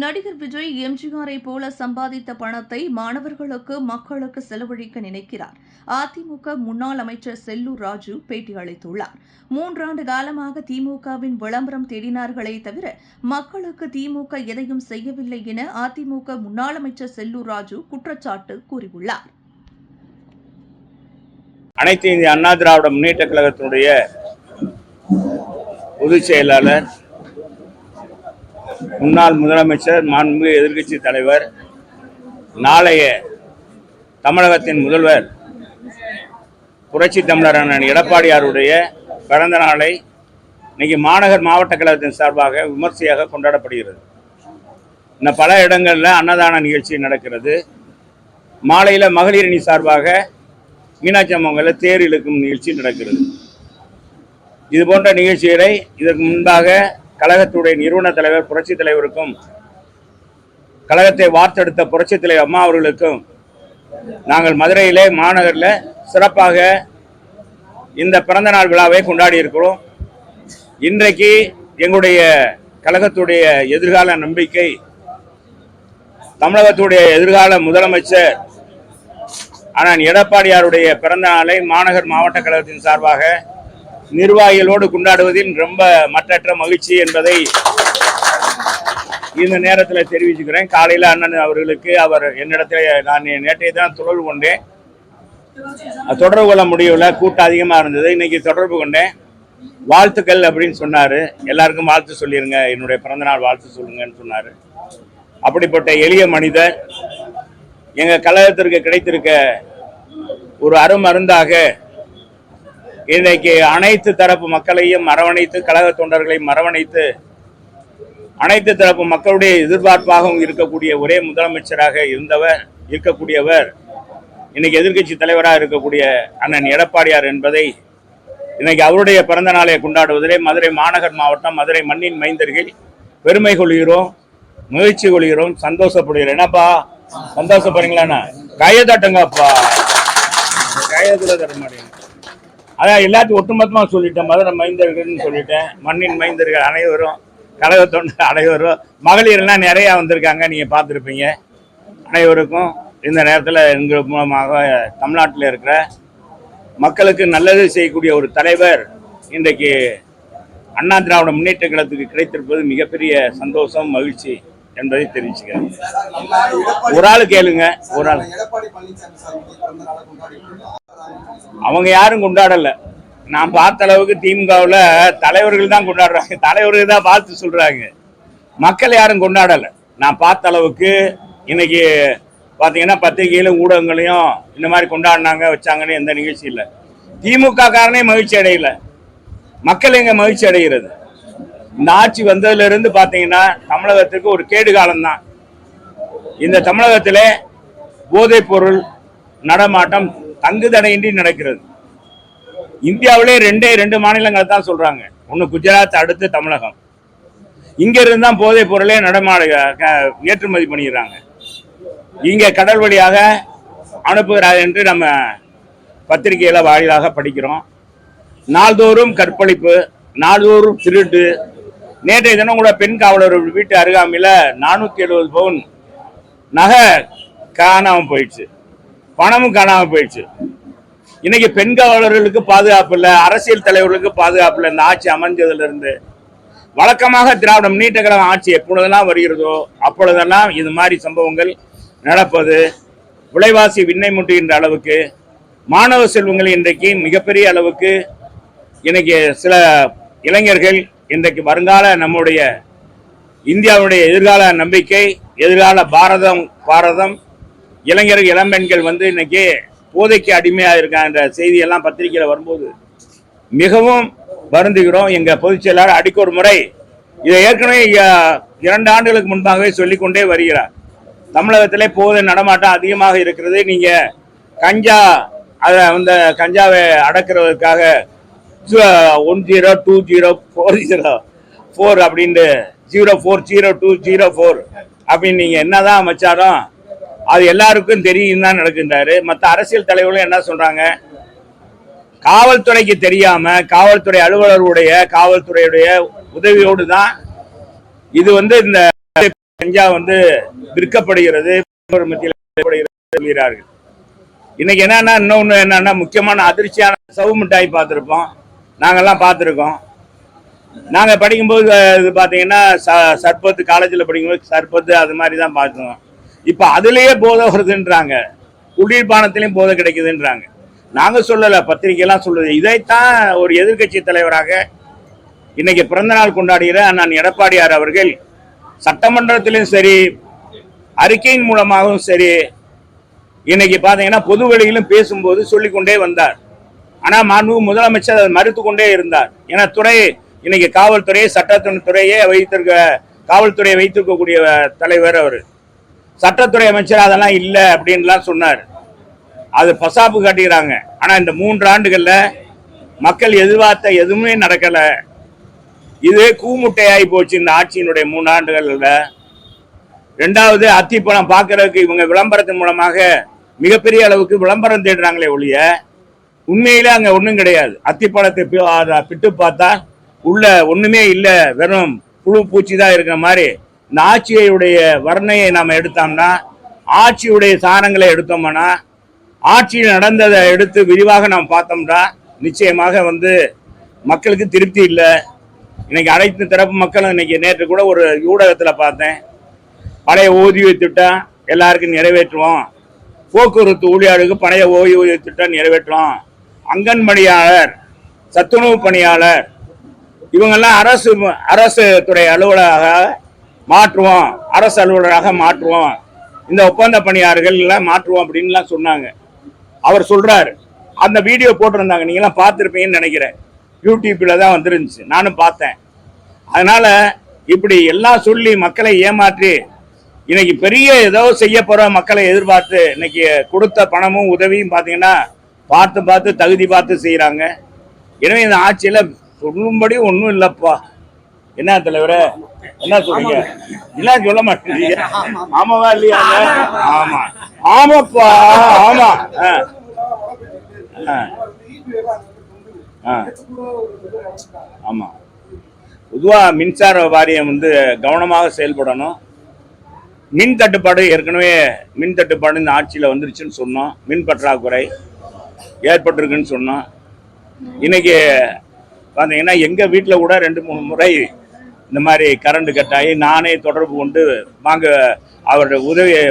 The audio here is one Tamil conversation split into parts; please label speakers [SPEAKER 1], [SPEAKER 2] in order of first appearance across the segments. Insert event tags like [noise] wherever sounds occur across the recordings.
[SPEAKER 1] நடிகர் விஜய் எம்ஜிஆரை போல சம்பாதித்த பணத்தை மாணவர்களுக்கு மக்களுக்கு செலவழிக்க நினைக்கிறார். அதிமுக முன்னாள் அமைச்சர் செல்லூர் ராஜு பேட்டி அளித்துள்ளார் மூன்றாண்டு காலமாக திமுகவின் விளம்பரம் தேடினார்களே தவிர மக்களுக்கு திமுக எதையும் செய்யவில்லை என அதிமுக முன்னாள் அமைச்சர் செல்லூர் ராஜு குற்றச்சாட்டு கூறியுள்ளார்.
[SPEAKER 2] அனைத்து இந்திய அண்ணா திராவிட முன்னேற்ற கழகத்தினுடைய பொதுச் செயலாளர் முன்னாள் முதலமைச்சர் மாண்பு எதிர்க்கட்சி தலைவர் நாளைய தமிழகத்தின் முதல்வர் புரட்சி தமிழரான எடப்பாடியாருடைய பிறந்த நாளை இன்னைக்கு மாநகர் மாவட்ட கழகத்தின் சார்பாக விமர்சையாக கொண்டாடப்படுகிறது. இன்னும் பல இடங்களில் அன்னதான நிகழ்ச்சி நடக்கிறது. மாலையில் மகளிர் அணி சார்பாக மீனாட்சி அம்மங்கல தேர் இழுக்கும் நிகழ்ச்சி நடக்கிறது. இது போன்ற நிகழ்ச்சிகளை இதற்கு முன்பாக கழகத்துடைய நிறுவன தலைவர் புரட்சி தலைவருக்கும் கழகத்தை வார்த்தெடுத்த புரட்சி தலைவர் அம்மா அவர்களுக்கும் நாங்கள் மதுரையிலே மாநகரில் சிறப்பாக இந்த பிறந்த நாள் விழாவை கொண்டாடி இருக்கிறோம். இன்றைக்கு எங்களுடைய கழகத்துடைய எதிர்கால நம்பிக்கை தமிழகத்துடைய எதிர்கால முதலமைச்சர் ஆனால் எடப்பாடியாருடைய பிறந்த நாளை மாநகர் மாவட்ட கழகத்தின் சார்பாக நிர்வாகிகளோடு கொண்டாடுவதில் ரொம்ப மற்றற்ற மகிழ்ச்சி என்பதை இந்த நேரத்தில் தெரிவிச்சுக்கிறேன். காலையில் அண்ணன் அவர்களுக்கு அவர் என்னிடத்தில் நான் நேற்றைய தான் தொடர்பு கொண்டேன். தொடர்பு கொள்ள முடியல கூட்டம் அதிகமாக இருந்தது. இன்னைக்கு தொடர்பு கொண்டேன். வாழ்த்துக்கள் அப்படின்னு சொன்னார். எல்லாருக்கும் வாழ்த்து சொல்லிடுங்க என்னுடைய பிறந்தநாள் வாழ்த்து சொல்லுங்கன்னு சொன்னார். அப்படிப்பட்ட எளிய மனிதர். எங்கள் கழகத்திற்கு கிடைத்திருக்க ஒரு அருமருந்தாக இன்னைக்கு அனைத்து தரப்பு மக்களையும் அரவணைத்து கழக தொண்டர்களையும் அரவணைத்து அனைத்து தரப்பு மக்களுடைய எதிர்பார்ப்பாகவும் இருக்கக்கூடிய ஒரே முதலமைச்சராக இருந்தவர் இருக்கக்கூடியவர் இன்னைக்கு எதிர்க்கட்சி தலைவராக இருக்கக்கூடிய அண்ணன் எடப்பாடியார் என்பதை இன்னைக்கு அவருடைய பிறந்த நாளை கொண்டாடுவதிலே மதுரை மாநகர் மாவட்டம் மதுரை மண்ணின் மைந்தர்கள் பெருமை கொள்கிறோம் முயற்சி கொள்கிறோம் சந்தோஷப்படுகிறோம். என்னப்பா? சந்தோஷப்படுறீங்களாண்ணா கையதாட்டங்கப்பா கையதுல தர மாட்டேங்க அதான் எல்லாத்தையும் ஒட்டுமொத்தமாக சொல்லிட்டேன். மதுரை மைந்தர்கள்னு சொல்லிட்டேன். மண்ணின் மைந்தர்கள் அனைவரும் கழக தொண்டர் [laughs] அனைவரும் மகளிர்லாம் நிறையா வந்திருக்காங்க. நீங்கள் பார்த்துருப்பீங்க. அனைவருக்கும் இந்த நேரத்தில் எங்கள் மூலமாக தமிழ்நாட்டில் இருக்கிற மக்களுக்கு நல்லது செய்யக்கூடிய ஒரு தலைவர் இன்றைக்கு அண்ணா திராவிட முன்னேற்ற கழகத்துக்கு கிடைத்திருப்பது மிகப்பெரிய சந்தோஷம் மகிழ்ச்சி என்பதை தெரிவிச்சுக்கிறேன். ஒரு ஆள் கேளுங்க. ஒரு ஆள். அவங்க யாரும் கொண்டாடல. நான் பார்த்த அளவுக்கு திமுகவில் தலைவர்கள் தான் கொண்டாடுறாங்க. தலைவர்கள் தான் பார்த்து சொல்கிறாங்க மக்கள் யாரும் கொண்டாடல. நான் பார்த்த அளவுக்கு இன்னைக்கு பார்த்தீங்கன்னா பத்திரிகையிலும் ஊடகங்களையும் இந்த மாதிரி கொண்டாடினாங்க வச்சாங்கன்னு எந்த நிகழ்ச்சி இல்லை. திமுக காரனே மகிழ்ச்சி அடையல. மக்கள் எங்கே மகிழ்ச்சி அடைகிறது? இந்த ஆட்சி வந்ததுலேருந்து பார்த்தீங்கன்னா தமிழகத்துக்கு ஒரு கேடு காலம்தான் இந்த தமிழகத்தில் போதைப் பொருள் தங்கு தங்குதடையின்றி நடக்கிறது. இந்தியாவிலே ரெண்டே ரெண்டு மாநிலங்கள் தான் சொல்றாங்க. ஒன்று குஜராத் அடுத்து தமிழகம். இங்க இருந்து தான் போதைப் பொருளே நடமாட ஏற்றுமதி பண்ணிடுறாங்க. இங்க கடல் வழியாக அனுப்புகிறார் என்று நம்ம பத்திரிகையில வாயிலாக படிக்கிறோம். நாள்தோறும் கற்பழிப்பு நாள்தோறும் திருட்டு. நேற்றைய தினம் கூட பெண் காவலர் வீட்டு அருகாமையில் நானூற்றி எழுபது பவுன் நகை காணாமல் போயிடுச்சு. பணமும் காணாமல் போயிடுச்சு. இன்னைக்கு பெண் காவலர்களுக்கு பாதுகாப்பு இல்லை அரசியல் தலைவர்களுக்கு பாதுகாப்பு இல்லை இந்த ஆட்சி அமைஞ்சதுலேருந்து. வழக்கமாக திராவிட முன்னேற்ற கழகம் ஆட்சி எப்பொழுதெல்லாம் வருகிறதோ அப்பொழுதெல்லாம் இது மாதிரி சம்பவங்கள் நடப்பது விலைவாசி விண்ணை முட்டுகின்ற அளவுக்கு மாணவ செல்வங்கள் இன்றைக்கு மிகப்பெரிய அளவுக்கு இன்னைக்கு சில இளைஞர்கள் இன்றைக்கு வருங்கால நம்முடைய இந்தியாவுடைய எதிர்கால நம்பிக்கை எதிர்கால பாரதம் பாரதம் இளைஞர்கள் இளம்பெண்கள் வந்து இன்னைக்கு போதைக்கு அடிமையாக இருக்கான்ற செய்தியெல்லாம் பத்திரிகையில் வரும்போது மிகவும் வருந்துகிறோம். எங்கள் பொதுச் செயலாளர் அடிக்க ஒரு முறை இதை ஏற்கனவே இரண்டு ஆண்டுகளுக்கு முன்பாகவே சொல்லிக்கொண்டே வருகிறார். தமிழகத்திலே போதை நடமாட்டம் அதிகமாக இருக்கிறது. நீங்கள் கஞ்சா அதை அந்த கஞ்சாவை அடக்கிறதுக்காக one zero two zero four zero four அப்படின்ட்டு zero four zero two zero four அப்படின்னு நீங்கள் என்னதான் வச்சாலும் அது எல்லாருக்கும் தெரியும் தான் நடக்கின்றாரு. மற்ற அரசியல் தலைவர்களும் என்ன சொல்றாங்க? காவல்துறைக்கு தெரியாம காவல்துறை அலுவலருடைய காவல்துறையுடைய உதவியோடு தான் இது வந்து இந்த கஞ்சா வந்து விற்கப்படுகிறது. மத்தியில் சொல்கிறார்கள். இன்னைக்கு என்னன்னா இன்னொன்று என்னன்னா முக்கியமான அதிர்ச்சியான சவு மிட்டாய் பார்த்துருப்போம். நாங்கள்லாம் பார்த்துருக்கோம். நாங்கள் படிக்கும்போது இது பார்த்தீங்கன்னா ச சர்பத்து காலேஜில் படிக்கும்போது சர்பத்து அது மாதிரி தான் பார்த்தோம். இப்போ அதுலேயே போதை வருதுன்றாங்க. குளிர்பானத்திலையும் போதை கிடைக்குதுன்றாங்க. நாங்கள் சொல்லலை பத்திரிகைலாம் சொல்லுது. இதைத்தான் ஒரு எதிர்க்கட்சி தலைவராக இன்னைக்கு பிறந்தநாள் கொண்டாடுகிற அண்ணன் எடப்பாடியார் அவர்கள் சட்டமன்றத்திலும் சரி அறிக்கையின் மூலமாகவும் சரி இன்னைக்கு பார்த்தீங்கன்னா பொது வழியிலும் பேசும்போது சொல்லிக்கொண்டே வந்தார். ஆனால் மாண்பு முதலமைச்சர் அதை மறுத்து கொண்டே இருந்தார். ஏன்னா துறை இன்னைக்கு காவல்துறை சட்டத்துறையே வைத்திருக்க காவல்துறையை வைத்திருக்கக்கூடிய தலைவர் அவர். சட்டத்துறை அமைச்சர் அதெல்லாம் இல்லை அப்படின்லாம் சொன்னார். அது பசாப்பு காட்டுகிறாங்க ஆனால் இந்த மூன்று ஆண்டுகளில் மக்கள் எதிர்பார்த்த எதுவுமே நடக்கலை. இது கூமுட்டையாகி போச்சு இந்த ஆட்சியினுடைய மூணு ஆண்டுகளில். ரெண்டாவது அத்திப்பழம் பார்க்கறதுக்கு இவங்க விளம்பரத்தின் மூலமாக மிகப்பெரிய அளவுக்கு விளம்பரம் தேடுறாங்களே ஒழிய உண்மையிலே அங்கே ஒன்றும் கிடையாது. அத்திப்பழத்தை பிட்டு பார்த்தா உள்ள ஒன்றுமே இல்லை. வெறும் புழு பூச்சி தான் இருக்கிற மாதிரி இந்த ஆட்சியுடைய வர்ணையை நாம் எடுத்தோம்னா ஆட்சியுடைய சாரங்களை எடுத்தோம்னா ஆட்சியில் நடந்ததை எடுத்து விரிவாக நாம் பார்த்தோம்னா நிச்சயமாக வந்து மக்களுக்கு திருப்தி இல்லை. இன்னைக்கு அனைத்து தரப்பு மக்களும் இன்னைக்கு நேற்று கூட ஒரு ஊடகத்தில் பார்த்தேன். பழைய ஓய்வூதிய திட்டம் எல்லாருக்கும் நிறைவேற்றுவோம். போக்குவரத்து ஊழியர்களுக்கு பழைய ஓய்வூதிய திட்டம் நிறைவேற்றுவோம் அங்கன்வாடியாளர் சத்துணவு பணியாளர் இவங்கெல்லாம் அரசு அரசு துறை அலுவலராக மாற்றுவோம். அரசு அலுவலராக மாற்றுவோம். இந்த ஒப்பந்த பணியாளர்கள்லாம் மாற்றுவோம் அப்படின்லாம் சொன்னாங்க. அவர் சொல்றாரு. அந்த வீடியோ போட்டிருந்தாங்க. நீங்களாம் பார்த்துருப்பீங்கன்னு நினைக்கிறேன். யூடியூப்பில் தான் வந்துருந்துச்சு. நானும் பார்த்தேன். அதனால இப்படி எல்லாம் சொல்லி மக்களை ஏமாற்றி இன்னைக்கு பெரிய ஏதோ செய்ய போகிற மக்களை எதிர்பார்த்து இன்னைக்கு கொடுத்த பணமும் உதவியும் பார்த்தீங்கன்னா பார்த்து பார்த்து தகுதி பார்த்து செய்கிறாங்க எனவே இந்த ஆட்சியில் சொல்லும்படி ஒன்றும் இல்லைப்பா. என்ன தலைவர்? என்ன சொல்றீங்க? என்ன சொல்ல மாட்டேங்க ஆமாவா இல்லையா? ஆமா. ஆமாப்பா ஆமா. ஆ. ஆ. ஆ. ஆமா. பொதுவா மின்சார வாரியம் வந்து கவனமாக செயல்படணும். மின் தட்டுப்பாடு ஏற்கனவே மின் தட்டுப்பாடு இந்த ஆட்சியில் வந்துருச்சுன்னு சொன்னோம். மின் பற்றாக்குறை ஏற்பட்டிருக்குன்னு சொன்னோம். இன்னைக்கு பார்த்தீங்கன்னா எங்கள் வீட்டில் கூட ரெண்டு மூணு முறை இந்த மாதிரி கரண்ட் கட் ஆகி நானே தொடர்பு கொண்டு வாங்க அவருடைய உதவியை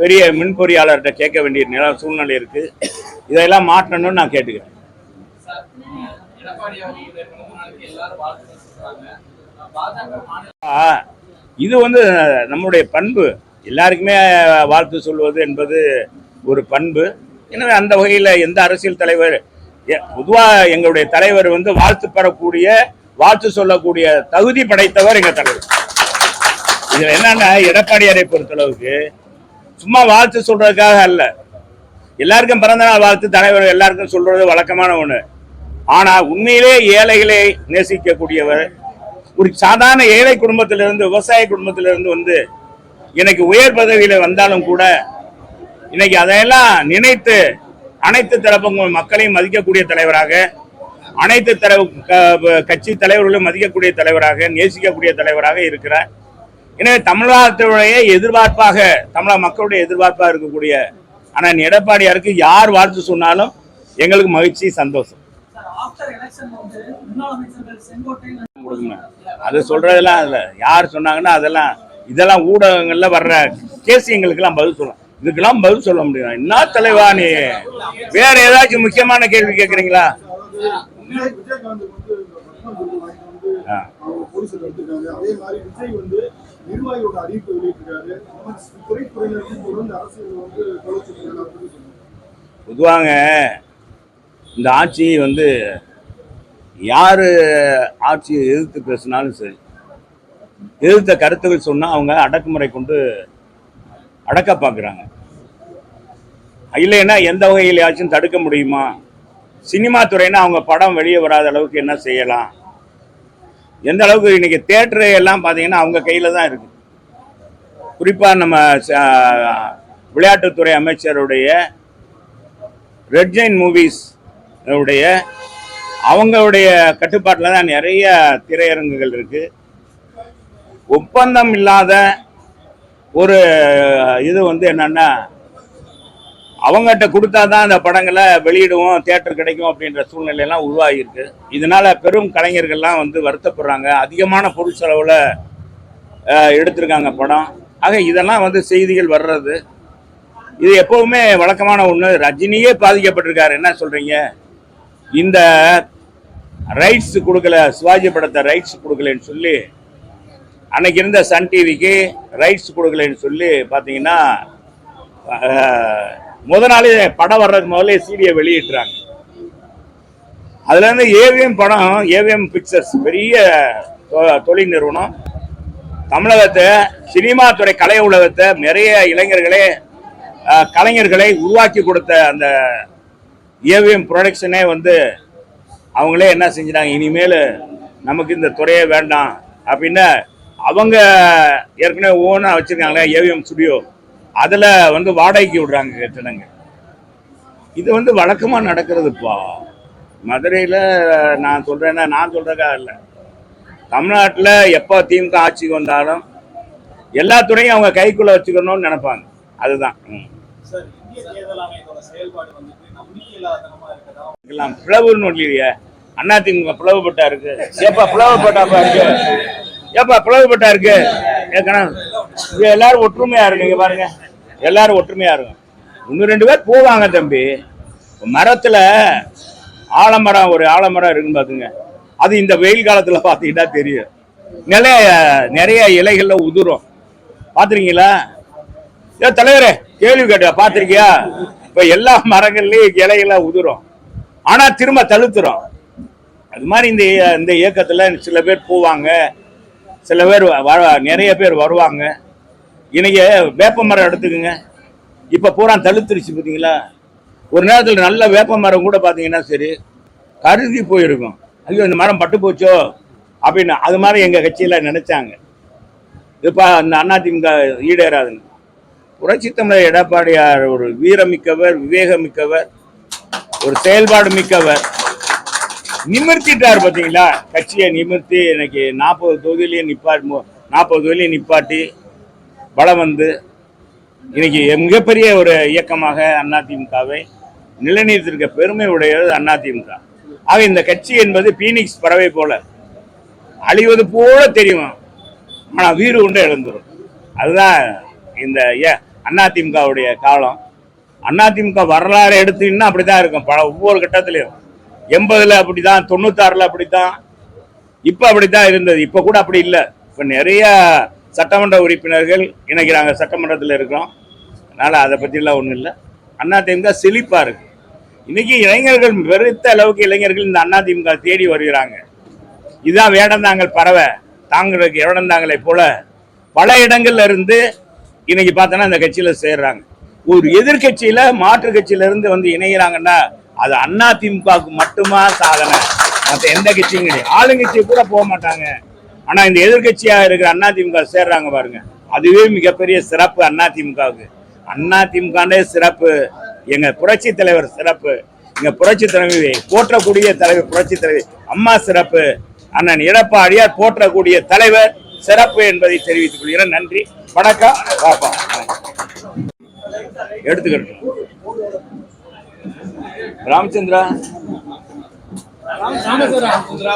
[SPEAKER 2] பெரிய மின் பொறியாளர்கிட்ட கேட்க வேண்டிய நில சூழ்நிலை இருக்குது இதையெல்லாம் மாற்றணும்னு நான் கேட்டுக்கிறேன். இது வந்து நம்முடைய பண்பு. எல்லாருக்குமே வாழ்த்து சொல்வது என்பது ஒரு பண்பு. எனவே அந்த வகையில் எந்த அரசியல் தலைவர் பொதுவாக எங்களுடைய தலைவர் வந்து வாழ்த்து பெறக்கூடிய வாழ்த்து சொல்லக்கூடிய தகுதி படைத்தவர் எங்கள் தலைவர். இதில் என்னன்னா எடப்பாடியாரை பொறுத்தளவுக்கு சும்மா வாழ்த்து சொல்றதுக்காக அல்ல. எல்லாருக்கும் பிறந்தநாள் வாழ்த்து தலைவர் எல்லாருக்கும் சொல்றது வழக்கமான ஒன்று ஆனா உண்மையிலே ஏழைகளை நேசிக்கக்கூடியவர் ஒரு சாதாரண ஏழை குடும்பத்திலிருந்து விவசாய குடும்பத்திலிருந்து வந்து எனக்கு உயர் பதவியில வந்தாலும் கூட இன்னைக்கு அதையெல்லாம் நினைத்து அனைத்து தரப்பு மக்களையும் மதிக்கக்கூடிய தலைவராக அனைத்து தரப்பு கட்சி தலைவர்களும் மதிக்கக்கூடிய தலைவராக நேசிக்கக்கூடிய தலைவராக இருக்கிறார். எனவே தமிழகத்துடைய எதிர்பார்ப்பாக தமிழக மக்களுடைய எதிர்பார்ப்பாக இருக்கக்கூடிய ஆனால் எடப்பாடியாருக்கு யார் வாழ்த்து சொன்னாலும் எங்களுக்கு மகிழ்ச்சி சந்தோஷம். அது சொல்றதெல்லாம் அதில் யார் சொன்னாங்கன்னா அதெல்லாம் இதெல்லாம் ஊடகங்கள்ல வர்ற கேசியங்களுக்கெல்லாம் பதில் சொல்லலாம் இதுக்கெல்லாம் பதில் சொல்ல முடியும். என்ன தலைவா நீ? வேற ஏதாச்சும் முக்கியமான கேள்வி கேக்குறீங்களா?
[SPEAKER 3] விஜயகாந்த் வந்து போலீஸ்ல அதே மாதிரி விஜய் வந்து நிர்வாகியோட அறிவிப்பு வெளியிட்டிருக்காரு. தொடர்ந்து அரசியல் வந்து
[SPEAKER 2] பொதுவாங்க இந்த ஆட்சி வந்து யாரு ஆட்சியை எதிர்த்து பேசினாலும் சரி எதிர்த்த கருத்துக்கள் சொன்னா அவங்க அடக்குமுறை கொண்டு அடக்க பார்க்குறாங்க இல்லைன்னா எந்த வகையிலையாச்சும் தடுக்க முடியுமா? சினிமா துறைன்னா அவங்க படம் வெளியே வராத அளவுக்கு என்ன செய்யலாம்? எந்த அளவுக்கு இன்னைக்கு தேட்டரு எல்லாம் பார்த்தீங்கன்னா அவங்க கையில் தான் இருக்கு. குறிப்பாக நம்ம ச- விளையாட்டுத்துறை அமைச்சருடைய ரெட் ஜெயின் மூவிஸ் உடைய அவங்களுடைய கட்டுப்பாட்டில் தான் நிறைய திரையரங்குகள் இருக்குது ஒப்பந்தம் இல்லாத ஒரு இது வந்து என்னென்னா அவங்ககிட்ட கொடுத்தா தான் அந்த படங்களை வெளியிடுவோம் தியேட்டர் கிடைக்கும் அப்படின்ற சூழ்நிலையெல்லாம் உருவாகியிருக்கு. இதனால் பெரும் கலைஞர்கள்லாம் வந்து வருத்தப்படுறாங்க. அதிகமான பொருள் செலவில் எடுத்திருக்காங்க படம். ஆக இதெல்லாம் வந்து செய்திகள் வர்றது. இது எப்போவுமே வழக்கமான ஒன்று ரஜினியே பாதிக்கப்பட்டிருக்காரு. என்ன சொல்கிறீங்க இந்த ரைட்ஸ் கொடுக்கல சிவாஜி படத்தை ரைட்ஸ் கொடுக்கலன்னு சொல்லி அன்னைக்கு இருந்த சன் டிவிக்கு ரைட்ஸ் கொடுக்கலன்னு சொல்லி பார்த்தீங்கன்னா முத நாளே படம் வர்றதுக்கு முதல்ல சீடியை வெளியிட்டுறாங்க. அதுல இருந்து ஏவிஎம் படம் ஏவிஎம் பிக்சர்ஸ் பெரிய தொ- தொழில் நிறுவனம். தமிழகத்தை சினிமா துறை கலை உலகத்தை நிறைய இளைஞர்களே கலைஞர்களை உருவாக்கி கொடுத்த அந்த ஏவிஎம் ப்ரொடக்ஷனே வந்து அவங்களே என்ன செஞ்சிட்டாங்க? இனிமேல் நமக்கு இந்த துறையே வேண்டாம் அப்படின்னு அவங்க ஏற்கனவே ஓனாக வச்சுருக்காங்களே ஏவிஎம் ஸ்டுடியோ அதில் வந்து வாடகைக்கு விடுறாங்க கட்டிடங்க இது வந்து வழக்கமாக நடக்கிறதுப்பா. மதுரையில் நான் சொல்கிறேன்னா நான் சொல்கிறக்கா இல்லை. தமிழ்நாட்டில் எப்போ திமுக ஆட்சிக்கு வந்தாலும் எல்லா துறையும் அவங்க கைக்குள்ளே வச்சுக்கணும்னு நினைப்பாங்க. அதுதான். ம்.
[SPEAKER 4] சார் இந்திய தேர்தல் ஆணையத்தோட செயல்பாடு வந்துட்டு நம்பிக்கை இல்லாதனமா இருக்கதா?
[SPEAKER 2] எல்லாம் பிளவுன்னு இல்லையே அண்ணா திமுக பிளவுபட்டா இருக்கு. ஏப்பா பிளவுபட்டாப்பா இருக்கு? ஏப்பா பிளவுபட்டா இருக்கு? இங்க எல்லாரும் ஒற்றுமையா இருக்கு இங்க பாருங்க. எல்லாரும் ஒற்றுமையா இருக்கும். இன்னும் ரெண்டு பேர் போவாங்க தம்பி. மரத்துல ஆலமரம் ஒரு ஆலமரம் இருக்குன்னு பாத்துங்க அது இந்த வெயில் காலத்துல பாத்தீங்கன்னா தெரியும். நிறைய நிறைய இலைகள்ல உதிரும். பார்த்துருக்கீங்களா? ஏ தலைவரே கேள்வி கேட்ட பாத்திருக்கியா இப்ப எல்லா மரங்கள்லயும் இலைகள உதிரும். ஆனா திரும்ப தழுத்துரும். அது மாதிரி இந்த இந்த இயக்கத்துல சில பேர் போவாங்க. சில பேர் வ- நிறைய பேர் வருவாங்க. இன்னைக்கு வேப்ப மரம் எடுத்துக்கோங்க. இப்போ பூரா தழுத்துருச்சு பார்த்தீங்களா ஒரு நேரத்தில் நல்ல வேப்ப மரம் கூட பார்த்தீங்கன்னா சரி கருதி போயிருக்கும். ஐயோ இந்த மரம் பட்டு போச்சோ? அப்படின்னு அது மாதிரி எங்கள் கட்சியில் நினச்சாங்க. இப்போ அந்த அதிமுக ஈடேறாதுன்னு புரட்சி தமிழர் எடப்பாடியார் ஒரு வீரமிக்கவர் விவேகமிக்கவர் ஒரு செயல்பாடு மிக்கவர். நிமிர்த்திட்டார் பார்த்தீங்களா கட்சியை நிமிர்த்தி எனக்கு நாற்பது தொகுதியிலையும் நிப்பாட்டி நாற்பது தொகுதியிலையும் நிப்பாட்டி பலம் வந்து இன்னைக்கு மிகப்பெரிய ஒரு இயக்கமாக அதிமுகவை நிலைநிறுத்திருக்க பெருமை உடையது அதிமுக ஆக இந்த கட்சி என்பது பீனிக்ஸ் பறவை போல அழிவது போல தெரியும். ஆனால் வீறு கொண்டு எழுந்துரும். அதுதான் இந்த ஏ- அதிமுகவுடைய காலம். அதிமுக வரலாறு எடுத்தீங்கன்னா அப்படிதான் இருக்கும். பல ஒவ்வொரு கட்டத்திலையும். எண்பதில் அப்படி தான் தொண்ணூத்தாறில் அப்படி தான் இப்போ அப்படி தான் இருந்தது. இப்போ கூட அப்படி இல்லை. இப்போ நிறையா சட்டமன்ற உறுப்பினர்கள் இணைக்கிறாங்க சட்டமன்றத்தில் இருக்கிறோம். அதனால் அதை பற்றிலாம் ஒன்றும் இல்லை. அதிமுக செழிப்பாக இருக்குது இன்றைக்கி இளைஞர்கள் வெறுத்த அளவுக்கு இளைஞர்கள் இந்த அதிமுக தேடி வருகிறாங்க. இதுதான் வேடந்தாங்கள் பறவை. தாங்களுக்கு வேடந்தாங்கலை போல. பல இடங்கள்ல இருந்து இன்னைக்கு பார்த்தோன்னா இந்த கட்சியில் சேர்றாங்க. ஒரு எதிர்கட்சியில் மாற்று கட்சியிலேருந்து வந்து இணைகிறாங்கன்னா அது அண்ணா திமுகவுக்கு மட்டுமா சாதனை. மற்ற எந்த கட்சியும் கிடையாது. ஆளுங்கட்சி கூட போக மாட்டாங்க. ஆனா இந்த எதிர்கட்சியா இருக்கிற அண்ணா திமுக சேர்றாங்க பாருங்க. அதுவே மிகப்பெரிய சிறப்பு அண்ணா திமுகவுக்கு. அண்ணா சிறப்பு எங்க புரட்சி தலைவர் சிறப்பு எங்க புரட்சி தலைவி போற்றக்கூடிய தலைவர் புரட்சி தலைவி அம்மா சிறப்பு அண்ணன் எடப்பாடியார் போற்றக்கூடிய தலைவர் சிறப்பு என்பதை தெரிவித்துக் கொள்கிறேன். நன்றி வணக்கம் பாப்பா. எடுத்துக்கிட்டு ராமச்சந்திரா.
[SPEAKER 4] ராமச்சந்திரா.